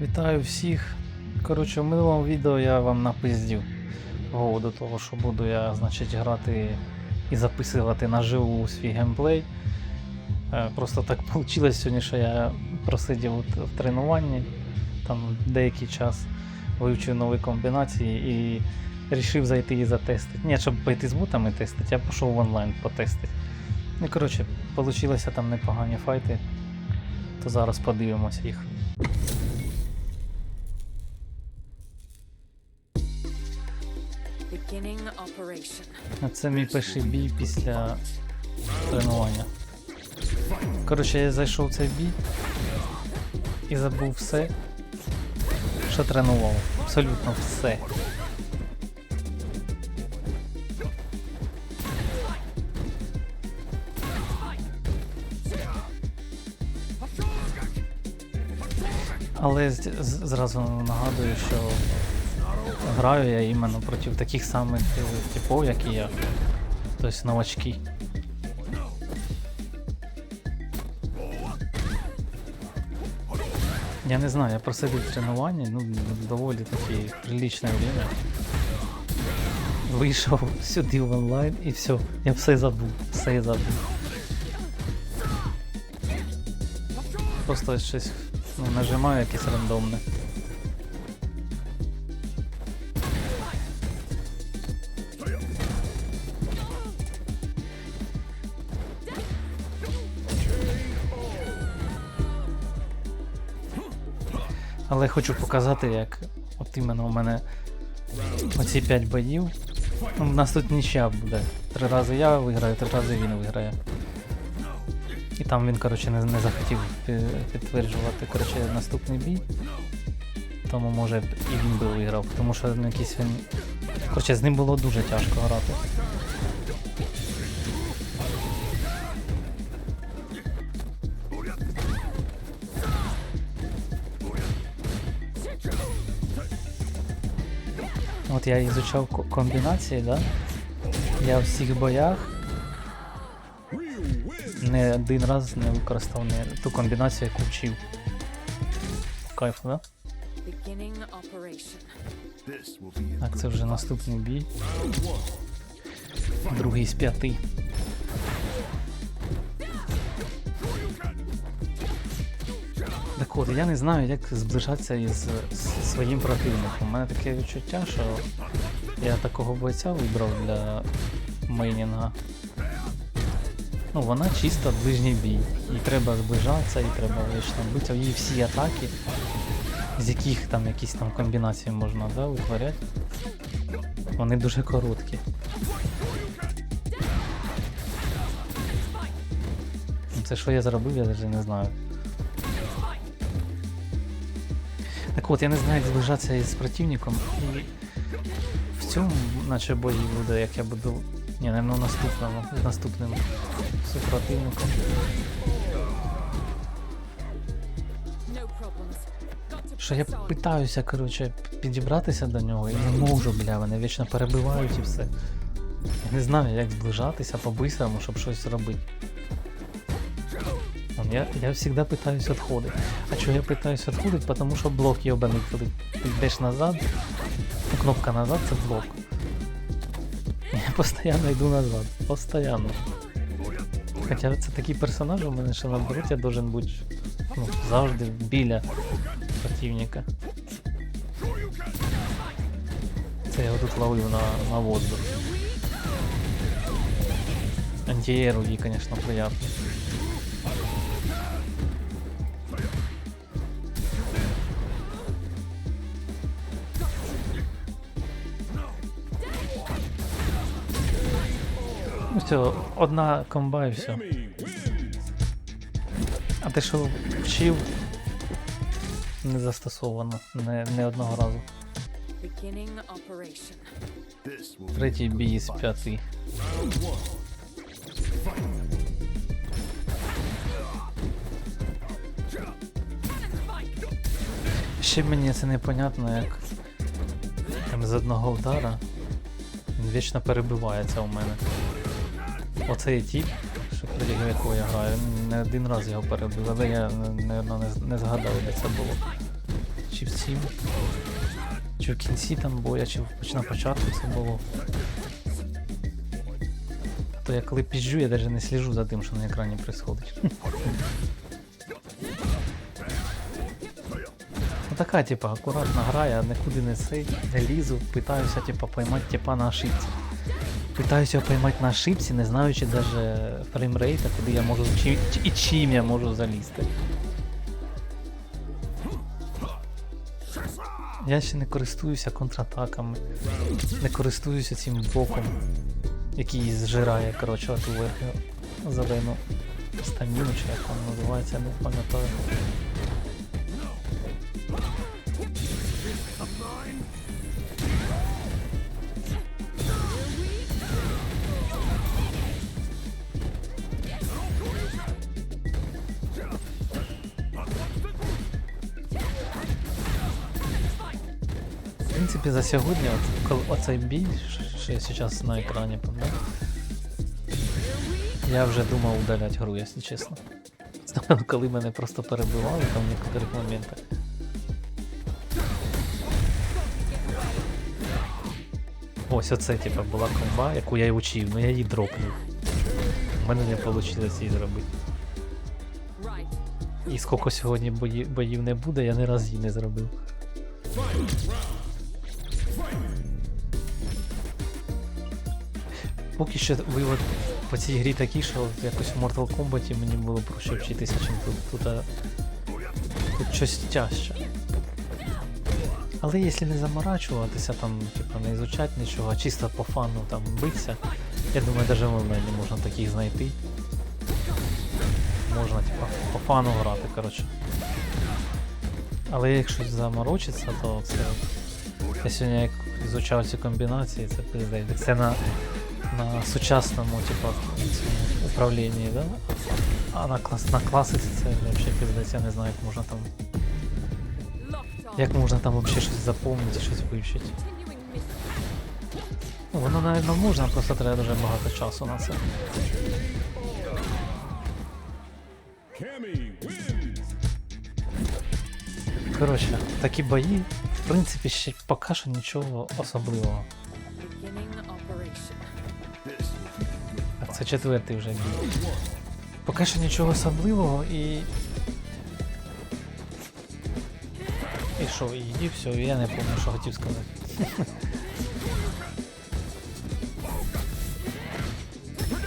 Вітаю всіх. Коротше, в минулому відео я вам напиздів поводу того, що буду я, значить, грати і записувати наживу свій геймплей. Е, Просто так вийшло сьогодні, що я просидів в тренуванні там деякий час, вивчив нові комбінації і вирішив зайти і затестити. Ні, щоб пойти з бутами тестити, я пішов в онлайн потестити. Ну, коротше, вийшло там непогані файти, то зараз подивимося їх. А Це мій перший бій після тренування. Коротше, я зайшов в цей бій і забув все, що тренував. Абсолютно все. Але зразу нагадую, що граю я іменно проти таких самих е, типов, як і я. Тобто новачки. Я не знаю, я просидів тренування, ну, доволі таки приличне время. Вийшов сюди в онлайн і все, я все забув, все забув. Просто щось ну, нажимаю якесь рандомне. Але хочу показати, як от іменно у мене оці 5 боїв. У нас тут нічия буде. Три рази я виграю, три рази він виграє. І там він, коротше, не, не захотів підтверджувати коротше, наступний бій. Тому може і він би виграв, тому що ну, якийсь він. Коротше, з ним було дуже тяжко грати. От я ізучав ко- комбінації, да? Я в всіх боях не один раз не використав не ту комбінацію, яку вчив. Кайф, да? Так, це вже наступний бій. Другий з п'яти. От, я не знаю, як зближатися із своїм противником. У мене таке відчуття, що я такого бойця вибрав для мейнінга. Ну, вона чисто ближній бій. І треба зближатися, і треба вічно бити. Її всі атаки, з яких там якісь там комбінації можна да, витворяти. Вони дуже короткі. Це що я зробив, я навіть не знаю. Так от, я не знаю, як зближатися із противником. І в цьому, наче бої буде, як я буду. Ні, наверное, наступному, з наступним супротивником. Що я питаюся, коротше, підібратися до нього і не можу, бля, вони вічно перебивають і все. Я не знаю, як зближатися по-бистрому, щоб щось робити. Вон, Я, я завжди питаюсь відходити. А чого я питаюсь відходити? Тому що блок йобаний, коли ти йдеш назад, кнопка назад це блок. Я постійно йду назад. Постоянно. Хоча це такий персонаж у мене, що наоборот я должен бути ну, завжди біля противника. Це я його тут ловив на, на воздух. Антиеру конечно, приятно. Все, одна комба і все. А ти що вчив? Не застосовано, не, не одного разу. Третій бій з п'яти. Ще мені це непонятно, як там з одного удара він вічно перебивається у мене. Оцей тіп, що проти якого я граю, не один раз його перебив, але я, напевно, не, не згадав, де це було. чи в цім. Чи в кінці там боя, чи в- на початку це було. То я коли піжджу, я навіть не сліжу за тим, що на екрані відбувається. Ну така, типа, акуратна гра, я нікуди не цей, не лізу, питаюся, типа, поймати типа на ошибці. Питаюся поймати на ошибці, не знаючи даже фреймрейта, куди я можу чи, і чим я можу залізти. Я ще не користуюся контратаками, не користуюся цим блоком, який зжирає, коротше, верхню зелену стаміну, чи як вона називається, не пам'ятаю. Принципі, за сьогодні, от, коли оцей бій, що- я зараз на екрані пам'ятаю, я вже думав удалять гру, якщо чесно. Коли мене просто перебивали там в некоторих моментах. Ось оце, типа, була комба, яку я й учив, але я її дропнув. У мене не вийшло її зробити. І скільки сьогодні бої, боїв не буде, я ні разу її не зробив. Поки що вивод по цій грі такий, що якось в Mortal Kombat мені було проще вчитися, чим тут. Тут, а, тут щось тяжче. Але якщо не заморачуватися, там, типу, не ізучати нічого, а чисто по фану там битися, я думаю, навіть в онлайні можна таких знайти. Можна, типа, по фану грати, коротше. Але якщо заморочиться, то це. Я сьогодні як ізучав ці комбінації, це пиздець. Це на, на сучасному, типа, управлінні, да? А на, клас, на класиці це взагалі пиздець, я не знаю, як можна там. Як можна там взагалі щось запомнити, щось вивчити. Ну, воно, навіть, можна, просто треба дуже багато часу на це. Коротше, такі бої, в принципі, ще поки що нічого особливого. Це четвертий вже бій. Поки що нічого особливого і. І що, і, все, я не пам'ятаю, що хотів сказати.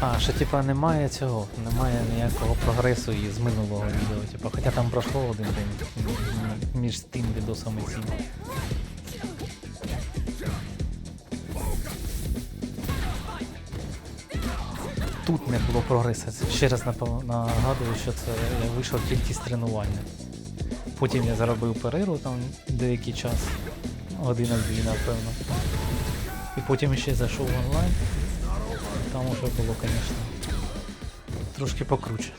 А, що типа немає цього, немає ніякого прогресу із минулого відео. Типа, хоча там пройшло один день між тим відосом і цим. Тут не було прогресу. Ще раз нагадую, що це я вийшов тільки з тренування. Потім я заробив перерву там деякий час, година-дві, напевно. І потім ще зайшов онлайн. Там уже було, звісно, трошки покруче.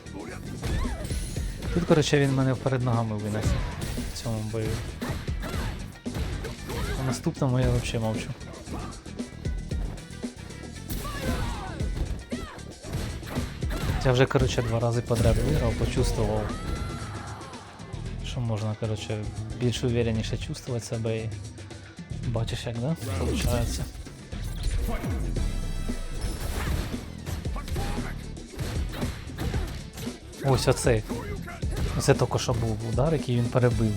Тут, коротше, він мене вперед ногами винесе в цьому бою. А наступному я взагалі мовчу. Я вже, коротше, два рази подряд виграв, почувствував, що можна, коротше, більш увереніше чувствувати себе і бачиш як, да? Получається. Ось оцей. Оце тільки що був удар, який він перебив.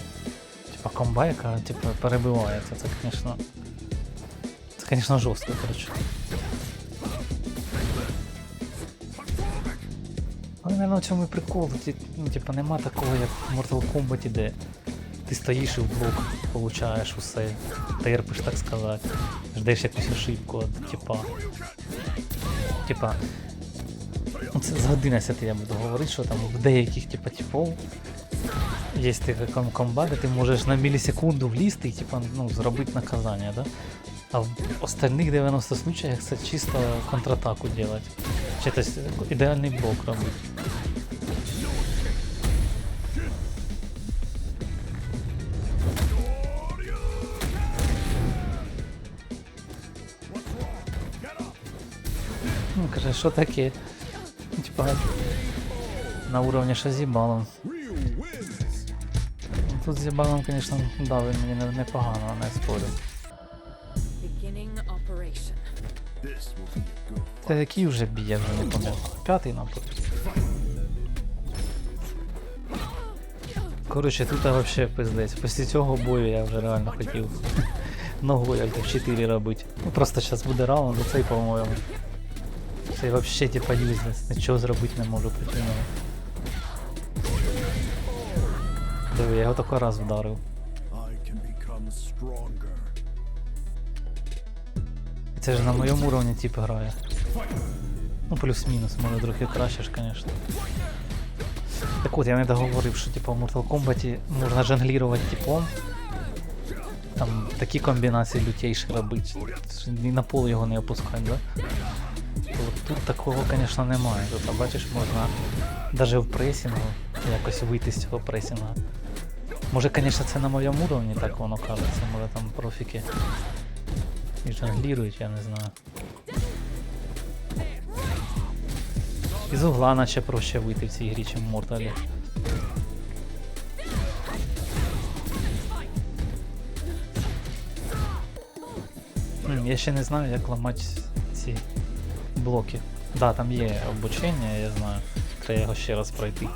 Типа комба, яка типу, перебивається. Це, звісно. Це, звісно, жорстко, коротше. Але, в цьому прикол. Ті- Ну, типа, нема такого, як в Mortal Kombat, де ти стоїш і в блок получаєш усе, терпиш, так сказати. Ждеш якусь ошибку от типа. Типа. Ну, це з години я буду говорити, що там в деяких типа типов є таке ком- комбат, де ти можеш на мілісекунду влізти і типа, ну, зробити наказання, да? А в остальних 90 случаях це чисто контратаку делать. Чи ідеальний блок робити. Ну, каже, що таке? Ну, Типа на уровні шазібалом. Ryu wins. тут з Єбаном, звісно, да, він мені не- непогано, не спорю. Та який вже я вже не пам'ятаю. П'ятий, напевно. Коротше, тут взагалі пиздець. Після цього бою я вже реально хотів ногу як в 4 робити. Ну просто зараз буде раунд, і цей, по-моєму. Цей взагалі типа юзлес. Нічого зробити не можу проти нього. Диви, я його тільки раз вдарив. І це ж на моєму уровні тип грає. Ну, плюс-мінус, може трохи краще ж, звісно. Так от, я не договорив, що типу, в Mortal Kombat можна жонглірувати типом. Там такі комбінації лютейші робити. Ні на пол його не опускати, да? Тут такого, звісно, немає. Тут, а бачиш, можна навіть в пресінгу якось вийти з цього пресінгу. Може, звісно, це на моєму уровні так воно кажеться, може там профіки і жонглірують, я не знаю. Із угла наче проще вийти в цій грі, чим в Морталі. Я ще не знаю, як ламати ці блоки. Да, там є обучення, я знаю. Треба його ще раз пройти.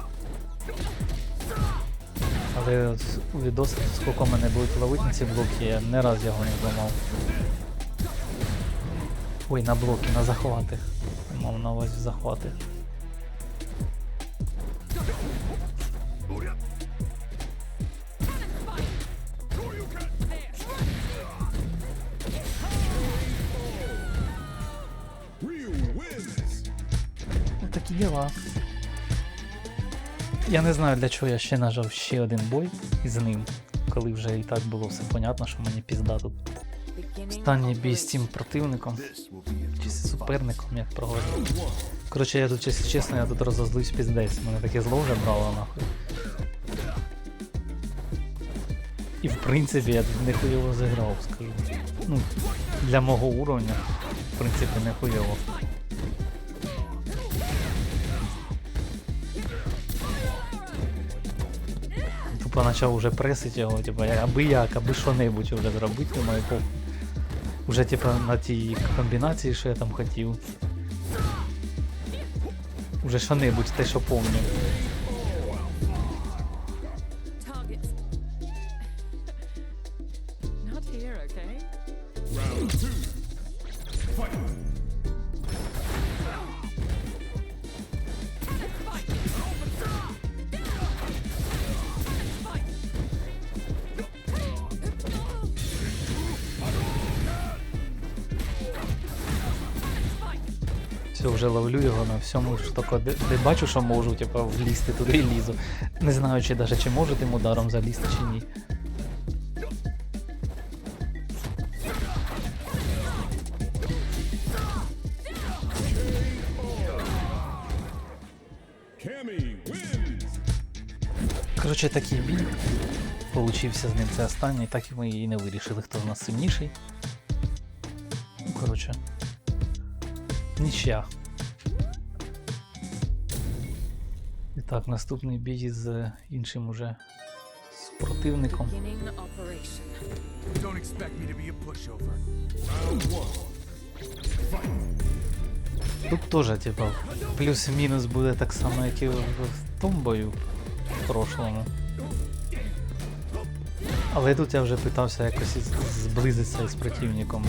Але у відосах, скільки мене будуть ловити ці блоки, я не раз його не зламав. Ой, на блоки, на захвати. Мав на увазі захвати. Діла. Я не знаю для чого я ще нажав ще один бой із ним, коли вже і так було все понятно, що мені пізда тут. Останній бій з цим противником. Чи з суперником, як проговорив. Коротше, я тут, чесно, чесно, я тут розозлився піздець. Мене таке зло вже брало нахуй. І в принципі я тут нехуйово зіграв, скажу. Ну, для мого уровня, в принципі, нехуйово. Тупо почав уже пресить його, типа, я- аби як, аби що-небудь вже зробити, думаю, похуй. Уже типа на тій комбінації, що я там хотів. Уже що-небудь, те, що помню. Ловлю його на всьому, що тако, де, де бачу, що можу, типа, влізти туди і лізу. Не знаю, чи даже чи можу тим ударом залізти, чи ні. Коротше, такий бій. Получився з ним це останній, так і ми і не вирішили, хто з нас сильніший. Ну, коротше. Нічия. Так, наступний бій з іншим уже. Round one. Тут теж, типа, плюс-мінус буде так само, як і в, в тому бою в прошлому. Але тут я вже питався якось зблизитися із противником.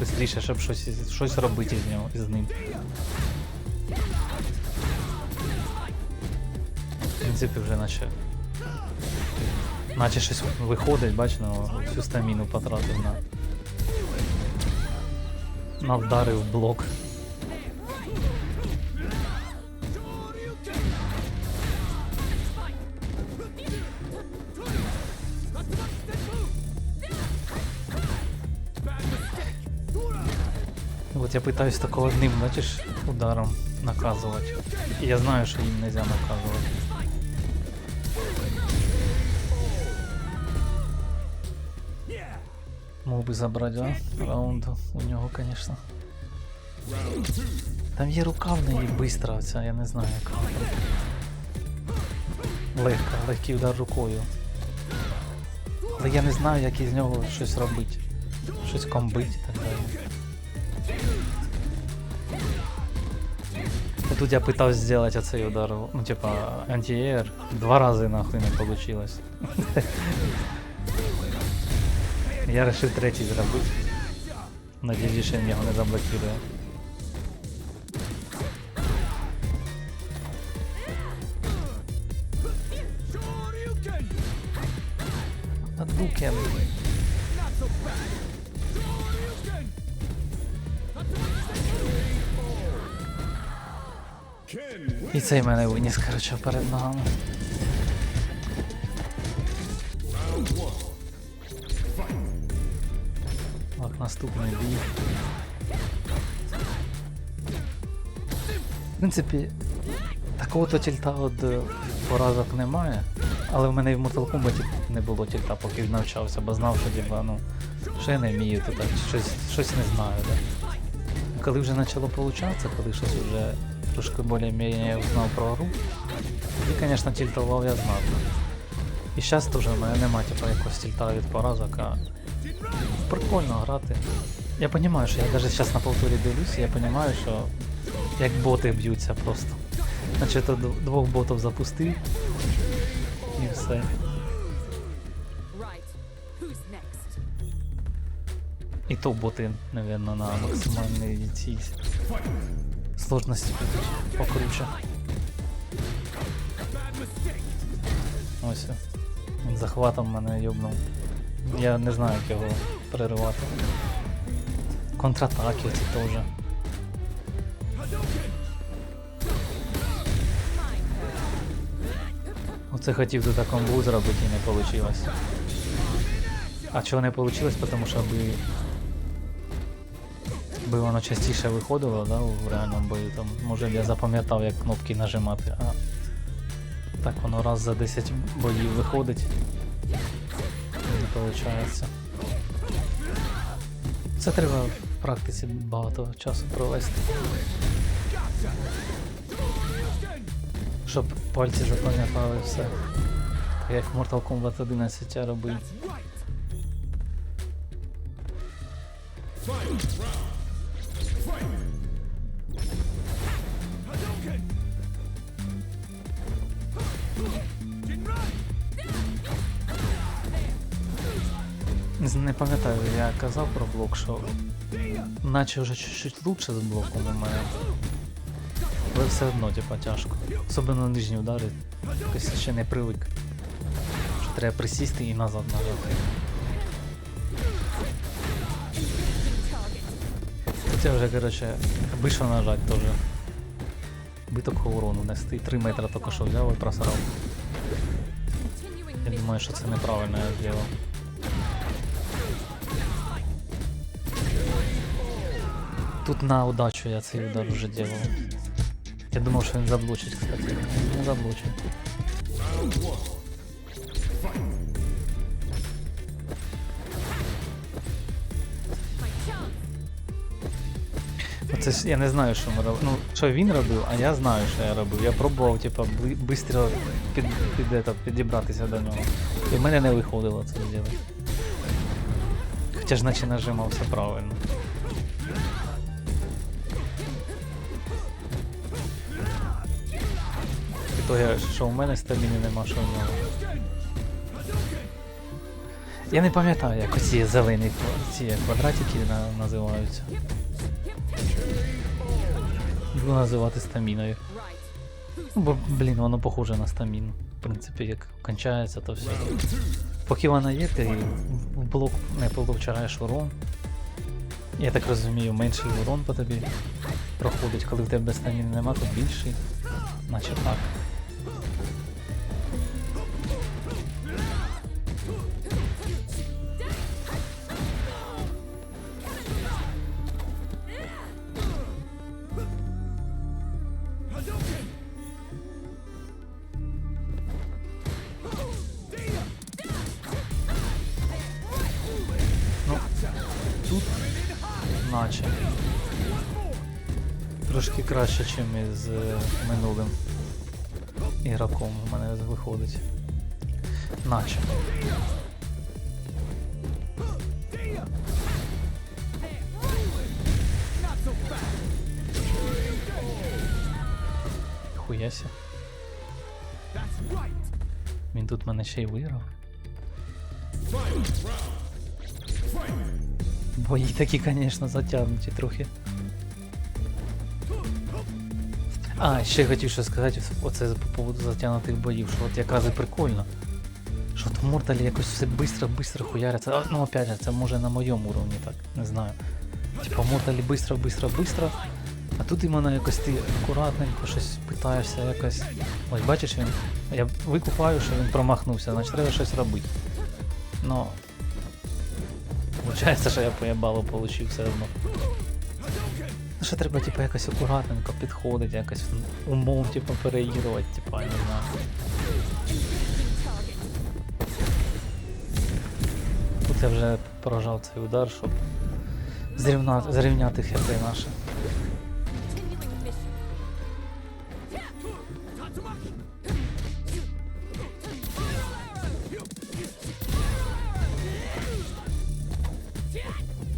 Бистріше, щоб щось, щось робити з нього із ним. Принципі, вже наче. Наче щось виходить, бач, ну, всю стаміну потратив на. На вдари в блок. От я питаюсь такого одним, бачиш, ударом наказувати. І я знаю, що їм нельзя наказувати. Мог би забрати, а? Раунд у нього, звісно. Там є рука в неї бистра, оця, я не знаю вона. Легка, легкий удар рукою. Але я не знаю, як із нього щось робити. Щось комбить і так далі. Тут я пытался сделать оцей удар, ну типа антиер, два рази нахуй не получилось. Я решив третій зробити. Надіюсь, що він його не заблокує. Hadouken. І цей мене виніс, коротше, перед ногами. Наступний бій. В принципі, такого то тільта від е, поразок немає. Але в мене і в Mortal Kombat не було тільта, поки навчався, бо знав, що типа, ну, що я не вмію, то так, щось, щось не знаю. Да? Коли вже почало получатися, коли щось вже трошки більш-менш знав про гру, тоді, звісно, тільтував я знатно. І зараз теж в мене немає типу, якогось тільта від поразок, а прикольно грати. Я розумію, що я навіть зараз на повторі дивлюся, я розумію, що як боти б'ються просто. Значить, то двох ботів запустив і все. І то боти, напевно, на максимальній цій сложності покруче. Ось. Він захватом мене йобнув. Я не знаю, як його переривати. Контратаки ці теж. Оце хотів тут комбу зробити і не вийшло. А чого не вийшло? Тому що би, би воно частіше виходило да, в реальному бою. Там, може б я запам'ятав, як кнопки нажимати, а так воно раз за 10 боїв виходить. Виходить. Це треба в практиці багато часу провести. Щоб пальці запам'ятали все. Як в Mortal Kombat 11 я робив. Fight. Не пам'ятаю, я казав про блок, що наче вже чуть-чуть лучше з блоком у мене. Але все одно, типа, тяжко. Особливо нижні удари. Якось ще не привик. Що треба присісти і назад нажати. Я вже, коротше, аби нажать теж. Би такого урону нести. 3 метри тільки що взяв і просрав. Я думаю, що це неправильно я Тут на удачу я цей удар уже делал. Я думав, що він заблочить, кстати. Не chance. Оце ж я не знаю, що ми робили. Ну, що він робив, а я знаю, що я робив. Я пробував, типа, швидко під, під, это, підібратися до нього. І в мене не виходило це зробити. Хоча ж наче нажимав все правильно. То я, що в мене стаміни нема, що в нього. Я не пам'ятаю, як оці зелені ці квадратики на, називаються. Буду називати стаміною. Ну, бо, блін, воно похоже на стаміну. В принципі, як кончається, то все. Поки вона є, ти в блок не получаєш урон. Я так розумію, менший урон по тобі проходить, коли в тебе стаміни нема, то більший. Наче так. матчем із е, минулим ігроком в мене виходить. Наче. Хуяся. Він тут мене ще й виграв. Бої такі, звісно, затягнуті трохи. А, ще хотів що сказати, оце по поводу затягнутих боїв, що от якраз і прикольно. Що то в Морталі якось все быстро-быстро хуяриться. А, Ну опять же, це може на моєму уровні так, не знаю. Типа в Морталі быстро-быстро-быстро, а тут іменно якось ти акуратненько щось питаєшся якось. Ось бачиш він. Я викупаю, що він промахнувся, значить треба щось робити. Но Получається, що я поєбало получив все одно. Що треба, типу, якось акуратненько підходити, якось умом, типу, переігрувати, типу, не знаю. Тут я вже поражав цей удар, щоб зрівняти, зрівняти хп наші.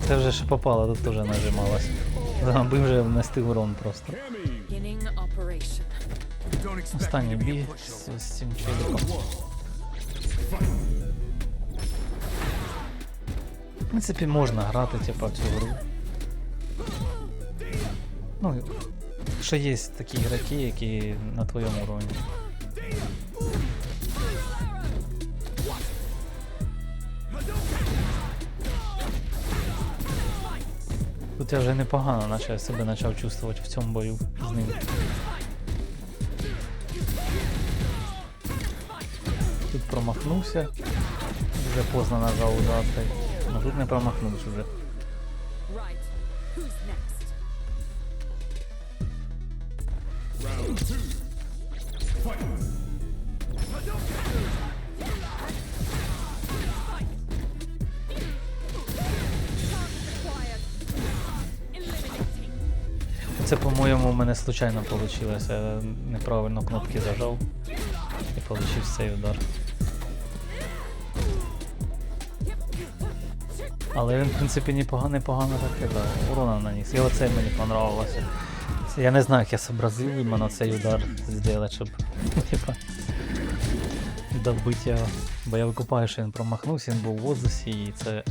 Це вже ще попало, тут теж нажималось. Аби вже внести урон просто. Останній бій з, з цим челіком. В принципі, можна грати, типа, цю гру. Ну, що є такі ігроки, які на твоєму уровні. Тут вже непогано наче себе почав чувствувати в цьому бою з ним. Тут промахнувся. Вже поздно нажав удар. та Ну тут не промахнувся вже. Round two. Fight! Це, по-моєму, у мене случайно вийшло. Я неправильно кнопки зажав і отримав цей удар. Але він, в принципі, непогано, непогано так і да, урона наніс. І оце мені понравилося. Я не знаю, як я зобразив іменно цей удар зробити, щоб типа добити його. Бо я викупаю, що він промахнувся, він був в воздусі, і це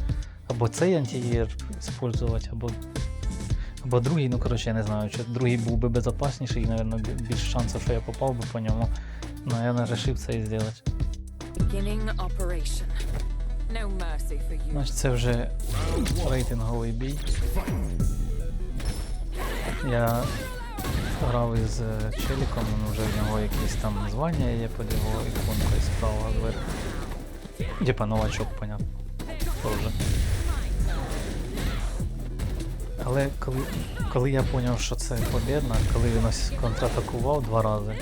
або цей антиєр використовувати, або або другий, ну коротше, я не знаю, чи другий був би безпечніший, і, мабуть, більше шансів, що я попав би по ньому. Ну, я не вирішив це і зробити. Значить, це вже рейтинговий бій. Я грав із е, челіком, ну, вже в нього якісь там звання є під його іконкою справа зверху. Типа новачок, понятно. Тоже. Але коли, коли я зрозумів, що це побєдна, коли він ось контратакував два рази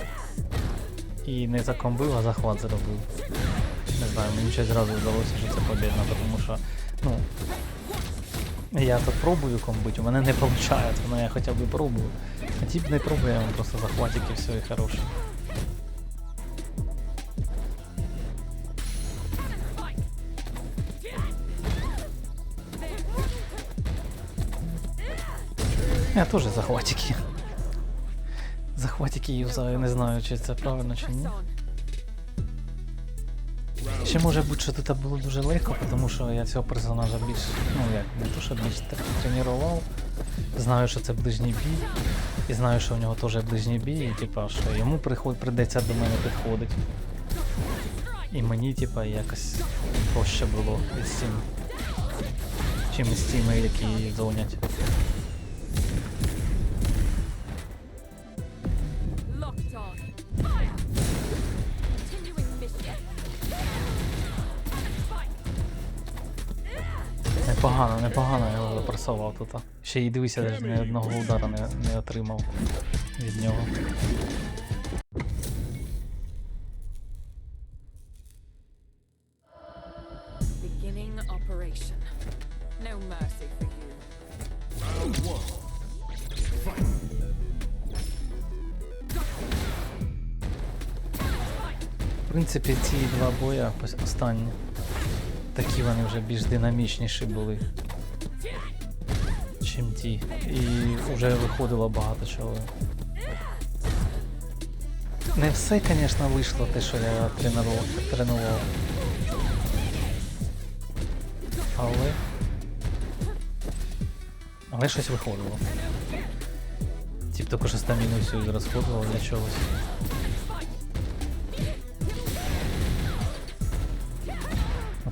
і не закомбив, а захват зробив. Не знаю, мені щось зразу вдалося, що це побєдна, тому що, ну. Я тут пробую комбити, у мене не виходить, але я хоча б пробую. А тип не пробує, він просто захватик і все, і хороше. Я теж захватики. Захватики юзаю, не знаю, чи це правильно чи ні. Ще може бути, що тут було дуже легко, тому що я цього персонажа більш, ну як, не то, що більш тр- тренував. Знаю, що це ближній бій. І знаю, що в нього теж ближній бій, і типа, що йому приход, прийдеться до мене підходити. І мені, типа, якось проще було із цим. Чим із тими, які зонять. Непогано, непогано я його запресував тут. Ще й дивися, навіть ні одного удара не, не отримав від нього. Принципі, ці два боя останні. Такі вони вже більш динамічніші були. Чим ті. І вже виходило багато чого. Не все, звісно, вийшло те, що я тренував. тренував. Але. Але щось виходило. Тіп що стаміну всю розходував для чогось.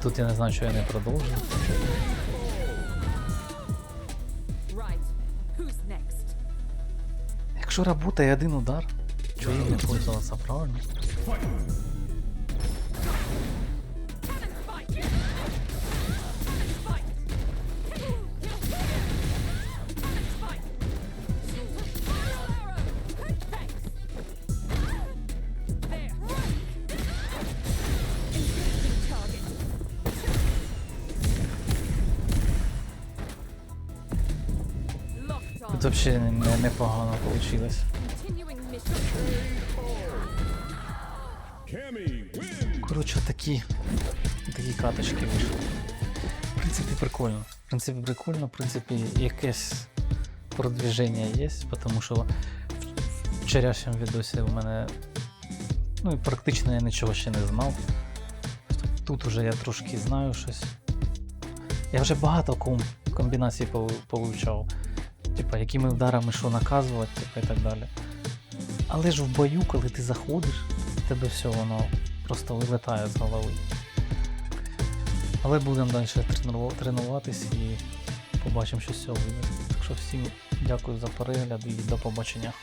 Тут я не знаю, що я не продовжу. Якщо працює один удар, чого я не пользуватися, правильно? Не, непогано вийшло. Коротше, такі, такі каточки вийшли. В принципі, прикольно. В принципі, прикольно, в принципі, якесь продвіження є, тому що в вчорашньому відосі у мене. Ну практично я нічого ще не знав. Тут уже я трошки знаю щось. Я вже багато комбінацій пов- повивчав. Типа, якими ударами що наказувати, типа, і так далі. Але ж в бою, коли ти заходиш, в тебе все воно просто вилетає з голови. Але будемо далі тренуватись і побачимо, що з цього вийде. Так що всім дякую за перегляд і до побачення.